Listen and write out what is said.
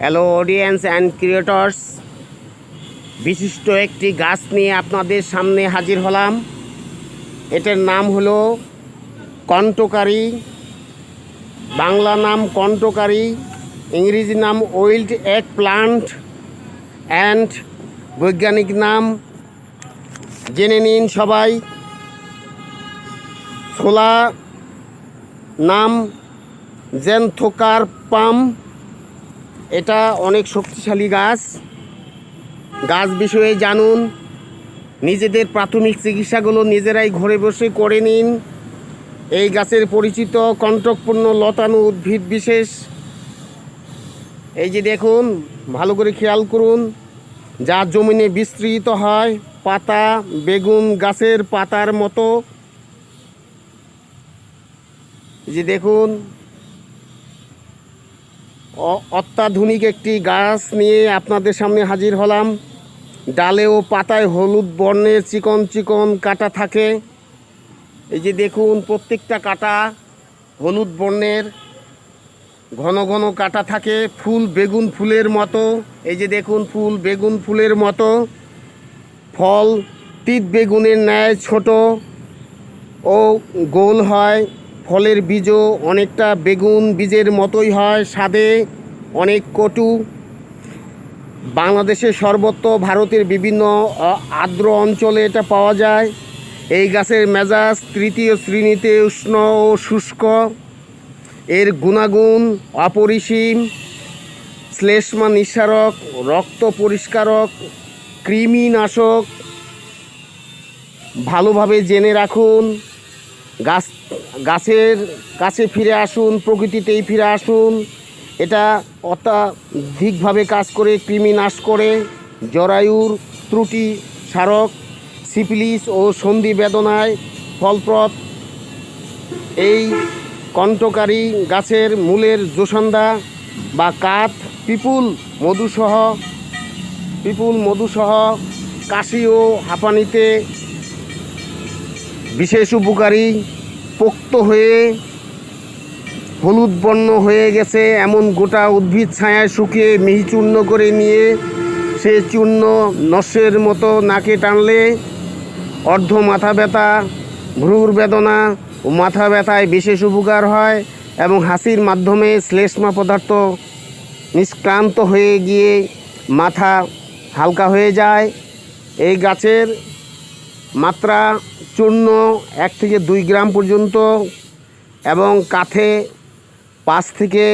Hello audience and creators বিশিষ্ট একটি গাছ নিয়ে আপনাদের সামনে হাজির হলাম। এটার নাম হলো কণ্টকারী। বাংলা নাম কণ্টকারী, ইংরেজি নাম ওয়েল্ড এক প্লান্ট অ্যান্ড বৈজ্ঞানিক নাম জেনে নিন সবাই। ছোলা নাম জেনথোকার পাম এটা অনেক শক্তিশালী গাছ। গাছ বিষয়ে জানুন। নিজেদের প্রাথমিক চিকিৎসাগুলো নিজেরাই ঘরে বসে করে নিন। এই গাছের পরিচিত কণ্টকপূর্ণ লতানো উদ্ভিদ বিশেষ। এই যে দেখুন, ভালো করে খেয়াল করুন। যা জমিনে বিস্তৃত হয়, পাতা, বেগুন গাছের পাতার মতো। যে দেখুন অত্যাধুনিক একটি গাছ নিয়ে আপনাদের সামনে হাজির হলাম। ডালে ও পাতায় হলুদ বর্ণের চিকন চিকন কাটা থাকে। এই যে দেখুন, প্রত্যেকটা কাটা হলুদ বর্ণের। ঘন ঘন কাটা থাকে, ফুল বেগুন ফুলের মতো। এই যে দেখুন, ফুল বেগুন ফুলের মতো। ফল তিত বেগুনের ন্যায় ছোট ও গোল হয়। ফলের বীজও অনেকটা বেগুন বীজের মতোই হয়, স্বাদে অনেক কটু। বাংলাদেশের সর্বত্র ভারতের বিভিন্ন আর্দ্র অঞ্চলে এটা পাওয়া যায়। এই গাছের মেজাজ তৃতীয় শ্রেণীতে উষ্ণ ও শুষ্ক। এর গুণাগুণ অপরিসীম, শ্লেষ্মা নিঃসারক, রক্ত পরিষ্কারক, কৃমিনাশক। ভালোভাবে জেনে রাখুন, গাছ গাছের কাছে ফিরে আসুন, প্রকৃতিতেই ফিরে আসুন। এটা অত্যাধিকভাবে কাজ করে, কৃমি নাশ করে, জরায়ুর ত্রুটি স্মারক সিফিলিস ও সন্ধি বেদনায় ফলপ্রদ। এই কণ্ঠকারী গাছের মূলের জোসন্দা বা কাঠ পিপুল মধুসহ পিপুল মধুসহ, কাশি ও হাঁপানিতে বিশেষ উপকারী। পোক্ত হয়ে হলুদ বর্ণ হয়ে গেছে, এমন গোটা উদ্ভিদ ছায়ায় শুকিয়ে মিহি চূর্ণ করে নিয়ে সে চূর্ণ নস্যের মতো নাকে টানলে অর্ধ মাথা ব্যথা, ভ্রুর বেদনা ও মাথা ব্যথায় বিশেষ উপকার হয় এবং হাসির মাধ্যমে শ্লেষ্মা পদার্থ নিষ্ক্রান্ত হয়ে গিয়ে মাথা হালকা হয়ে যায়। এই গাছের মাত্রা চূর্ণ এক থেকে দুই গ্রাম পর্যন্ত এবং কাঠে পাঁচ থেকে